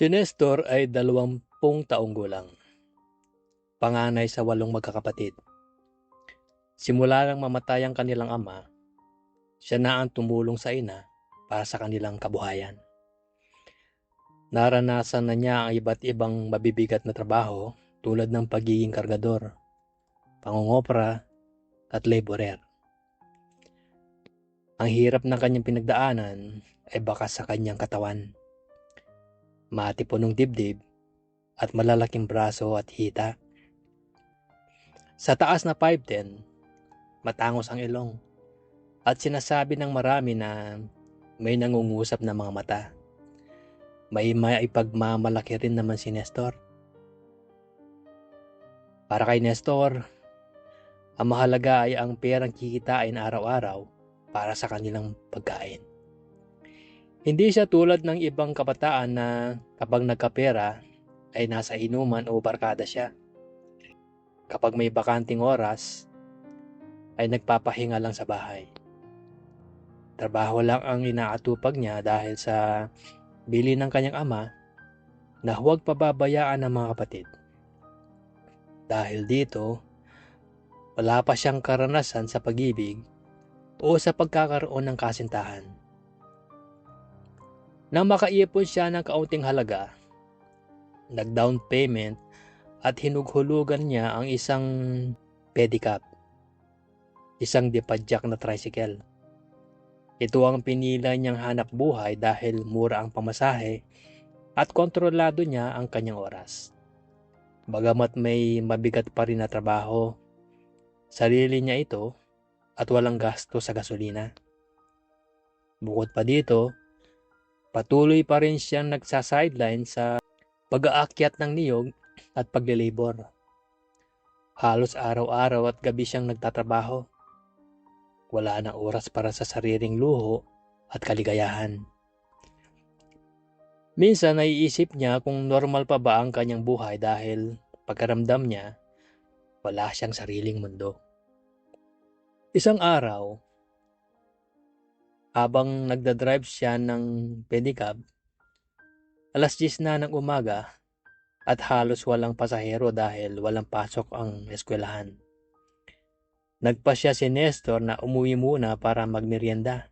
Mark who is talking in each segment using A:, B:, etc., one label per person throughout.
A: Si Nestor ay dalawampung taong gulang. Panganay sa walong magkakapatid. Simula nang mamatay ang kanilang ama, siya na ang tumulong sa ina para sa kanilang kabuhayan. Naranasan na niya ang iba't ibang mabibigat na trabaho tulad ng pagiging kargador, pangungopra, at laborer. Ang hirap ng kanyang pinagdaanan ay baka sa kanyang katawan. Matipunong dibdib at malalaking braso at hita. Sa taas na 5'10", matangos ang ilong at sinasabi ng marami na may nangungusap na mga mata. May maipagmamalaki rin naman si Nestor. Para kay Nestor, ang mahalaga ay ang perang kikitain araw-araw para sa kanilang pagkain. Hindi siya tulad ng ibang kabataan na kapag nagkapera ay nasa inuman o barkada siya. Kapag may bakanting oras, ay nagpapahinga lang sa bahay. Trabaho lang ang inaatupag niya dahil sa bili ng kanyang ama na huwag pababayaan ng mga kapatid. Dahil dito, wala pa siyang karanasan sa pag-ibig o sa pagkakaroon ng kasintahan. Nang makaipon siya ng kaunting halaga, nag-down payment at hinughulugan niya ang isang pedicab, isang dipadyak na tricycle. Ito ang pinila niyang hanap buhay dahil mura ang pamasahe at kontrolado niya ang kanyang oras. Bagamat may mabigat pa rin na trabaho, sarili niya ito at walang gasto sa gasolina. Bukod pa dito, patuloy pa rin siyang nagsa-sideline sa pag-aakyat ng niyog at paglilibor. Halos araw-araw at gabi siyang nagtatrabaho. Wala nang oras para sa sariling luho at kaligayahan. Minsan naiisip niya kung normal pa ba ang kanyang buhay dahil pagkaramdam niya, wala siyang sariling mundo. Isang araw, habang nagdadrive siya ng pedicab, alas 10 na ng umaga at halos walang pasahero dahil walang pasok ang eskwelahan. Nagpa siya si Nestor na umuwi muna para magmerienda.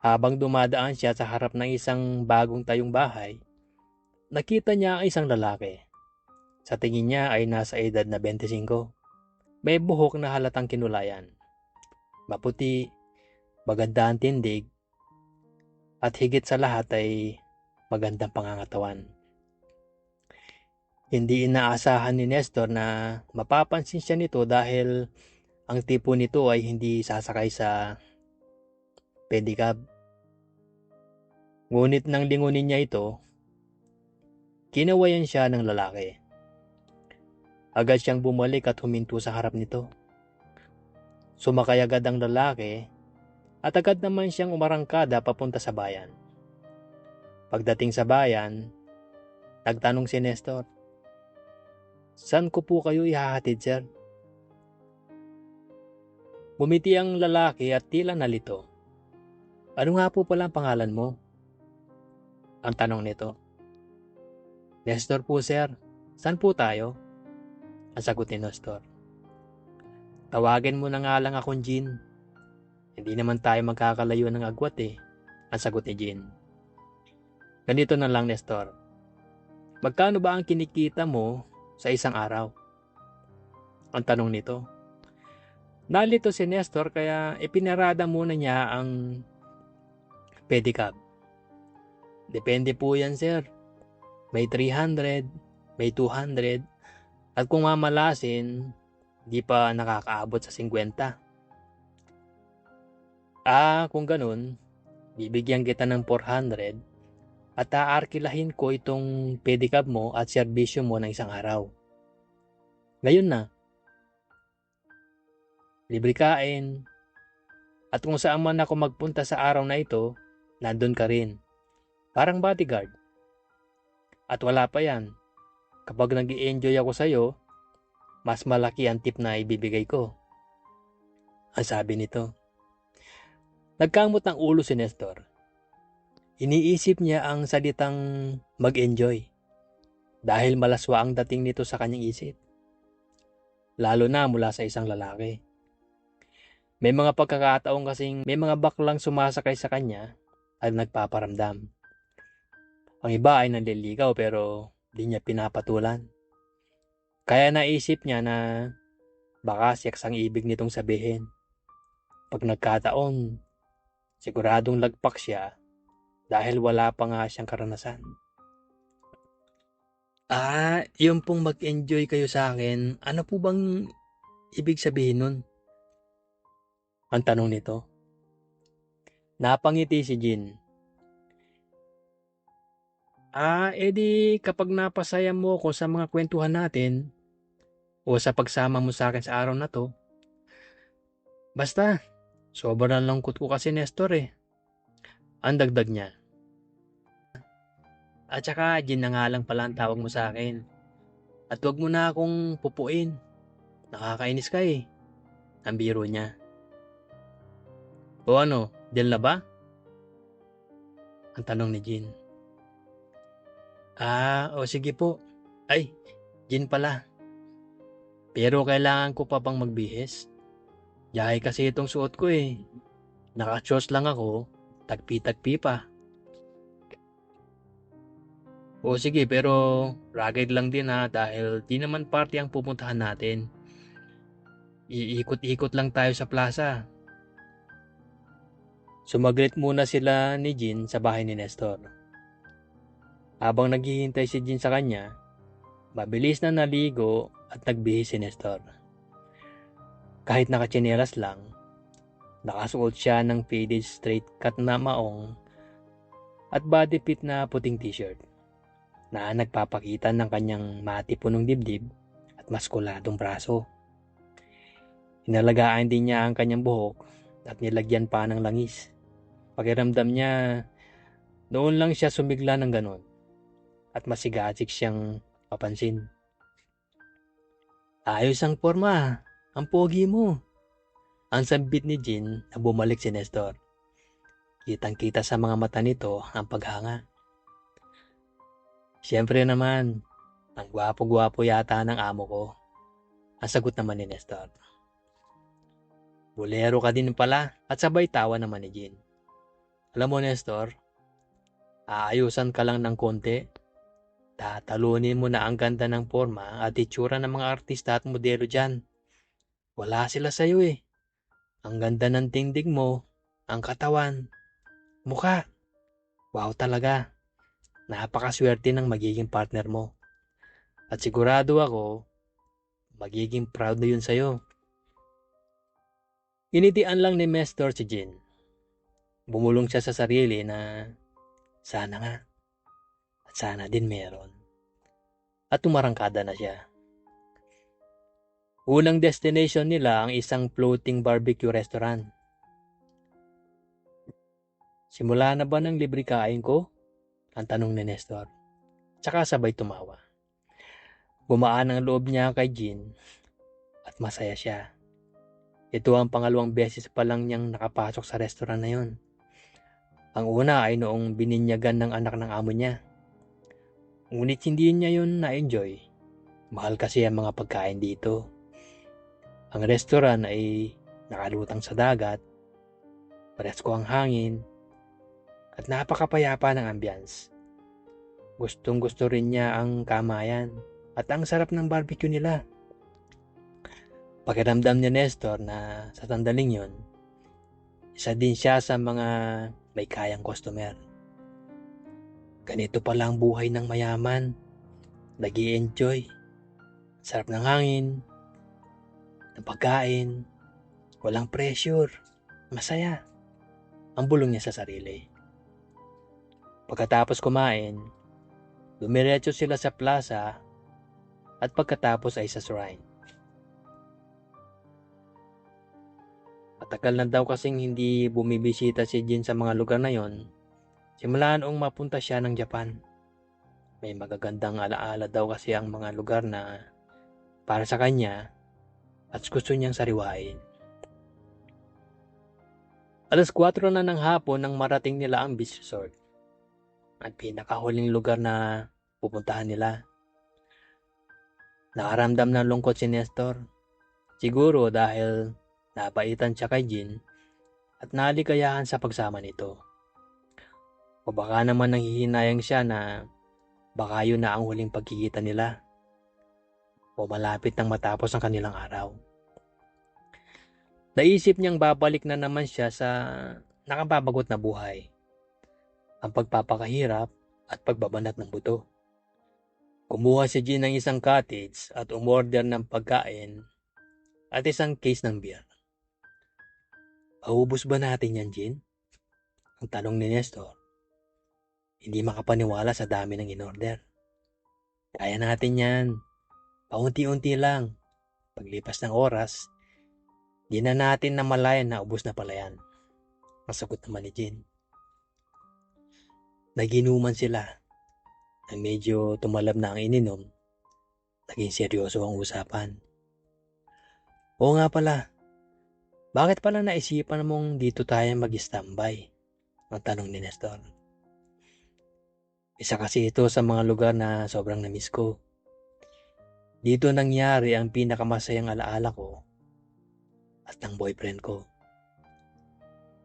A: Habang dumadaan siya sa harap ng isang bagong tayong bahay, nakita niya ang isang lalaki. Sa tingin niya ay nasa edad na 25. May buhok na halatang kinulayan. Maputi, maganda ang tindig, at higit sa lahat ay magandang pangangatawan. Hindi inaasahan ni Nestor na mapapansin siya nito dahil ang tipo nito ay hindi sasakay sa pedicab. Ngunit nang lingunin niya ito, kinawayan siya ng lalaki. Agad siyang bumalik at huminto sa harap nito. Sumakay agad ang lalaki at agad naman siyang umarangkada papunta sa bayan. Pagdating sa bayan, nagtanong si Nestor, Saan ko po kayo ihahatid, sir? Bumiti ang lalaki at tila nalito. Ano nga po pala ang pangalan mo? Ang tanong nito. Nestor po, sir. Saan po tayo? Ang sagot ni Nestor. Tawagin mo na nga lang akong Jean. Hindi naman tayo magkakalayo ng agwat eh. Ang sagot ni Jean. Ganito na lang Nestor. Magkano ba ang kinikita mo sa isang araw? Ang tanong nito. Nalito si Nestor kaya ipinarada muna niya ang pedicab. Depende po yan sir. May 300, may 200, at kung mamalasin, di pa nakakaabot sa 50. Ah, kung ganun, bibigyan kita ng 400 at aarkilahin ko itong pedicab mo at serbisyo mo ng isang araw. Ngayon na. Libre kain. At kung saan man ako magpunta sa araw na ito, nandun ka rin. Parang bodyguard. At wala pa yan. Kapag nag enjoy ako sa'yo, mas malaki ang tip na ibibigay ko. Ang sabi nito. Nagkamot ng ulo si Nestor. Iniisip niya ang salitang mag-enjoy dahil malaswa ang dating nito sa kanyang isip. Lalo na mula sa isang lalaki. May mga pagkakataon kasing may mga baklang sumasakay sa kanya at nagpaparamdam. Ang iba ay nanliligaw pero di niya pinapatulan. Kaya naisip niya na baka siyaks ang ibig nitong sabihin. Pag nagkataon, siguradong lagpak siya dahil wala pa nga siyang karanasan. Ah, yung pong mag-enjoy kayo sa akin, ano po bang ibig sabihin nun? Ang tanong nito. Napangiti si Jin. Ah, edi kapag napasaya mo ko sa mga kwentuhan natin o sa pagsama mo sa akin sa araw na to, basta, sobrang lungkot ko kasi Nestor eh. Ang dagdag niya. At saka, Jin na nga lang pala ang tawag mo sa akin. At wag mo na akong pupuin. Nakakainis ka eh. Ang biro niya. O ano, Diyan na ba? Ang tanong ni Jin. Ah, o sige po. Ay, Jin pala. Pero kailangan ko pa bang magbihis? Yahay kasi itong suot ko eh. Naka-shorts lang ako, tagpi-tagpi pa. O sige, pero rugged lang din ha dahil di naman party ang pupuntahan natin. Iikot-ikot lang tayo sa plaza. Sumaglit muna sila ni Jin sa bahay ni Nestor. Habang naghihintay si Jin sa kanya, mabilis na naligo at nagbihis si Nestor. Kahit nakatsinelas lang, nakasuot siya ng faded straight cut na maong at body fit na puting t-shirt na nagpapakita ng kanyang matipunong dibdib at maskuladong braso. Inalagaan din niya ang kanyang buhok at nilagyan pa ng langis. Pakiramdam niya, noon lang siya sumigla ng ganon at masigasik siyang papansin. Ayos ang forma, ang pogi mo. Ang sambit ni Jin na bumalik si Nestor. Kitang kita sa mga mata nito ang paghanga. Siyempre naman, ang gwapo-gwapo yata ng amo ko. Ang sagot naman ni Nestor. Bulero ka din pala at sabay tawa naman ni Jean. Alam mo Nestor, aayusan ka lang ng konti. Tatalunin mo na ang ganda ng forma at itsura ng mga artista at modelo dyan. Wala sila sa'yo eh. Ang ganda ng tingdig mo, ang katawan, mukha. Wow talaga. Napakaswerte ng magiging partner mo. At sigurado ako, magiging proud na yun sa'yo. Initian lang ni Mestor si Jin. Bumulong siya sa sarili na sana nga. At sana din meron. At tumarangkada na siya. Unang destination nila ang isang floating barbecue restaurant. Simula na ba ng libre kain ko? Ang tanong ni Nestor. Tsaka sabay tumawa. Gumaan ang loob niya kay Jean at masaya siya. Ito ang pangalawang beses pa lang niyang nakapasok sa restaurant na yon. Ang una ay noong bininyagan ng anak ng amo niya. Ngunit hindi niya yun na-enjoy. Mahal kasi ang mga pagkain dito. Ang restaurant ay nakalutang sa dagat, presko ang hangin, at napakapayapa ng ambience. Gustong gusto rin niya ang kamayan at ang sarap ng barbecue nila. Pakiramdam ni Nestor na sa tandaling yon, isa din siya sa mga may kayang customer. Ganito pala ang buhay ng mayaman. nag enjoy Sarap ng hangin, ng pagkain, walang pressure, masaya. Ang bulong niya sa sarili. Pagkatapos kumain, dumiretso sila sa plaza at pagkatapos ay sa shrine. Matagal na daw kasing hindi bumibisita si Jin sa mga lugar na yon. Simula noong mapunta siya ng Japan. May magagandang alaala daw kasi ang mga lugar na para sa kanya at gusto niyang sariwain. Alas 4 na ng hapon nang marating nila ang beach resort. at pinakahuling lugar na pupuntahan nila. Nakaramdam ng lungkot si Nestor. Siguro dahil napaitan siya kay Jin at nalikayahan sa pagsama nito. O baka naman nanghihinayang siya na baka yun na ang huling pagkikita nila o malapit nang matapos ang kanilang araw. Naisip niyang babalik na naman siya sa nakababagot na buhay. Ang pagpapakahirap at pagbabanat ng buto. Kumuha si Jean ng isang cottage at umorder ng pagkain at isang case ng beer. Paubos ba natin yan, Jean? Ang tanong ni Nestor. Hindi makapaniwala sa dami ng in-order. Kaya natin yan. Paunti-unti lang. Paglipas ng oras, di na natin namalayan na ubos na pala yan. Ang sagot naman ni Jin. Naginuman sila. Na medyo tumalab na ang ininom. Naging seryoso ang usapan. Oo nga pala. Bakit pala naisipan mong dito tayo mag-standby? Ang tanong ni Nestor. Isa kasi ito sa mga lugar na sobrang namiss ko. Dito nangyari ang pinakamasayang alaala ko at ng boyfriend ko.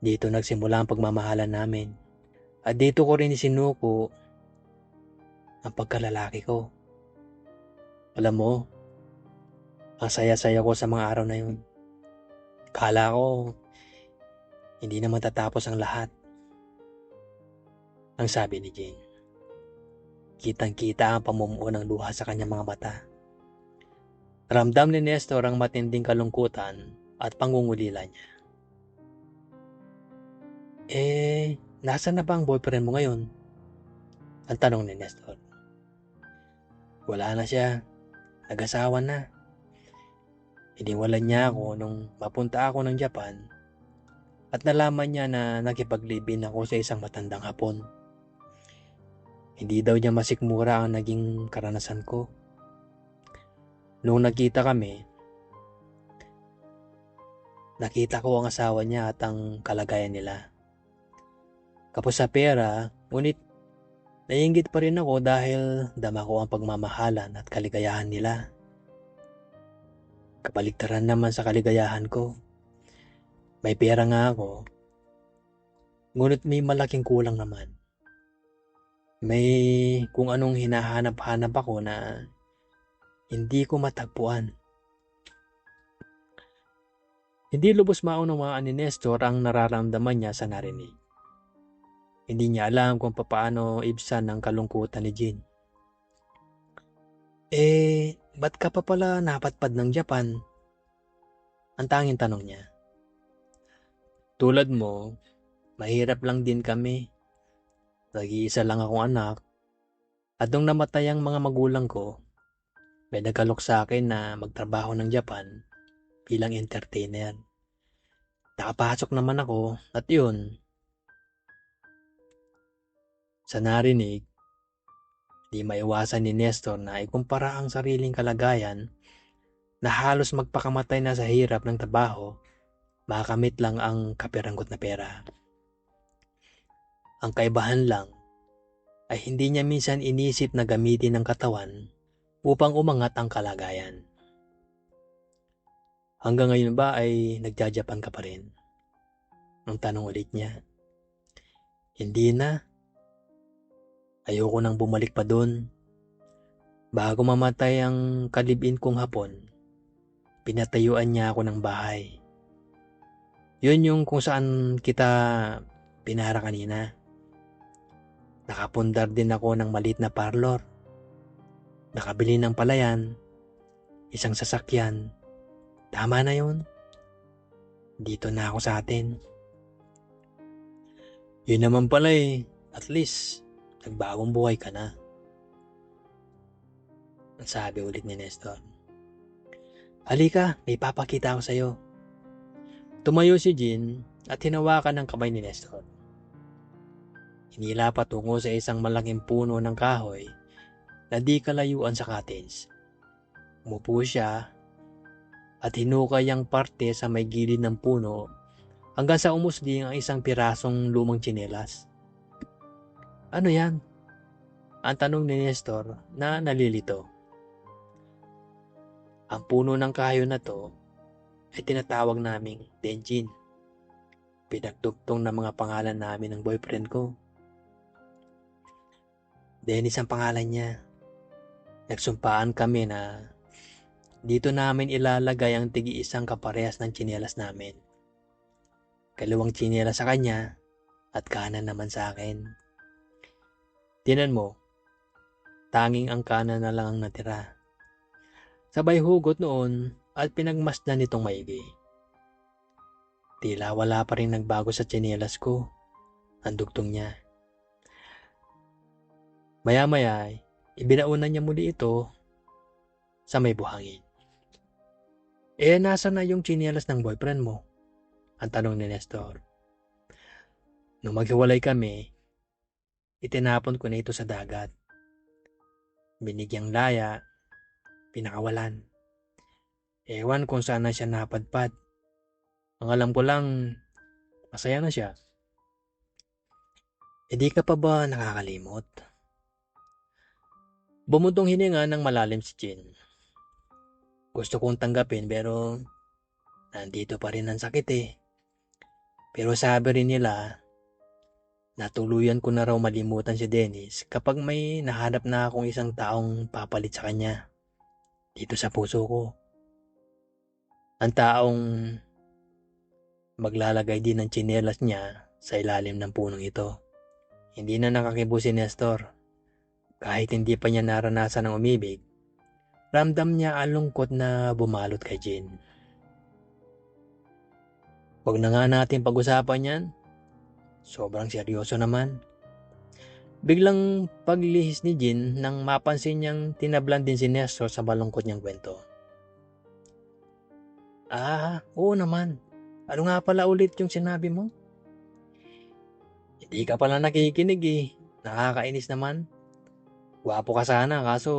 A: Dito nagsimula ang pagmamahalan namin. At dito ko rin isinuko ang pagkalalaki ko. Alam mo, ang saya-saya ko sa mga araw na yun. Kala ko, hindi na matatapos ang lahat. Ang sabi ni Jane. Kitang-kita ang pamumuo ng luha sa kanyang mga mata. Ramdam ni Nestor ang matinding kalungkutan at pangungulila niya. Eh, nasa na ba ang boyfriend mo ngayon? Ang tanong ni Nestor. Wala na siya. Nag-asawa na. Iniwalan niya ako nung mapunta ako ng Japan at nalaman niya na nakipaglibin ako sa isang matandang hapon. Hindi daw niya masikmura ang naging karanasan ko. Noong nagkita kami, nakita ko ang asawa niya at ang kalagayan nila. Kapos sa pera, ngunit naiingit pa rin ako dahil dama ko ang pagmamahalan at kaligayahan nila. Kabaligtaran naman sa kaligayahan ko. May pera nga ako, ngunit may malaking kulang naman. May kung anong hinahanap-hanap ako na hindi ko matagpuan. Hindi lubos maunawaan ni Nestor ang nararamdaman niya sa narinig. Hindi niya alam kung paano ibsan ang kalungkutan ni Jin. Eh, ba't ka pa pala napatpad ng Japan? Ang tanging tanong niya. Tulad mo, mahirap lang din kami. Nag-iisa lang akong anak. At nung namatay ang mga magulang ko, may nagkalok sa akin na magtrabaho ng Japan bilang entertainer. Nakapasok naman ako at yun. Sa narinig, di maiwasan ni Nestor na ikumpara ang sariling kalagayan na halos magpakamatay na sa hirap ng trabaho, makamit lang ang kapiranggot na pera. Ang kaibahan lang ay hindi niya minsan inisip na gamitin ng katawan upang umangat ang kalagayan. Hanggang ngayon ba ay nagjajapan ka pa rin? Ang tanong ulit niya. Hindi na. Ayoko nang bumalik pa doon. Bago mamatay ang kalibin kong hapon, pinatayuan niya ako ng bahay. Yun yung kung saan kita pinara kanina. Nakapundar din ako ng malit na parlor nakabili ng palayan, isang sasakyan. Tama na yun. Dito na ako sa atin. Yun naman pala eh. At least, nagbagong buhay ka na. Ang sabi ulit ni Nestor. Halika, may papakita ako sa'yo. Tumayo si Jean at hinawakan ng kamay ni Nestor. Hinila patungo sa isang malaking puno ng kahoy na di kalayuan sa cottage. Umupo siya at hinukay ang parte sa may gilid ng puno hanggang sa umusli ang isang pirasong lumang tsinelas. Ano yan? Ang tanong ni Nestor na nalilito. Ang puno ng kahoy na to ay tinatawag naming Denjin. Pinagdugtong ng mga pangalan namin ng boyfriend ko. Dennis ang pangalan niya. Nagsumpaan kami na dito namin ilalagay ang tigi-isang kaparehas ng tsinelas namin. Kaliwang tsinelas sa kanya at kanan naman sa akin. Tinan mo, tanging ang kanan na lang ang natira. Sabay hugot noon at pinagmasdan nitong maigi. Tila wala pa rin nagbago sa tsinelas ko. Ang dugtong niya. Maya-maya, ibinaunan niya muli ito sa may buhangin. Eh, nasa na yung tsinelas ng boyfriend mo? Ang tanong ni Nestor. Nung maghiwalay kami, itinapon ko na ito sa dagat. Binigyang laya, pinakawalan. Ewan kung saan na siya napadpad. Ang alam ko lang, masaya na siya. E di ka pa ba nakakalimot? Bumutong hininga ng malalim si Jin. Gusto kong tanggapin pero nandito pa rin ang sakit eh. Pero sabi rin nila, natuluyan ko na raw malimutan si Dennis kapag may nahanap na akong isang taong papalit sa kanya. Dito sa puso ko. Ang taong maglalagay din ng tsinelas niya sa ilalim ng punong ito. Hindi na nakakibo si Nestor. Kahit hindi pa niya naranasan ang umibig, ramdam niya ang lungkot na bumalot kay Jin. Huwag na nga natin pag-usapan yan. Sobrang seryoso naman. Biglang paglihis ni Jin nang mapansin niyang tinablan din si Nestor sa malungkot niyang kwento. Ah, oo naman. Ano nga pala ulit yung sinabi mo? Hindi ka pala nakikinig eh. Nakakainis naman. Gwapo ka sana kaso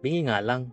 A: bingi nga lang.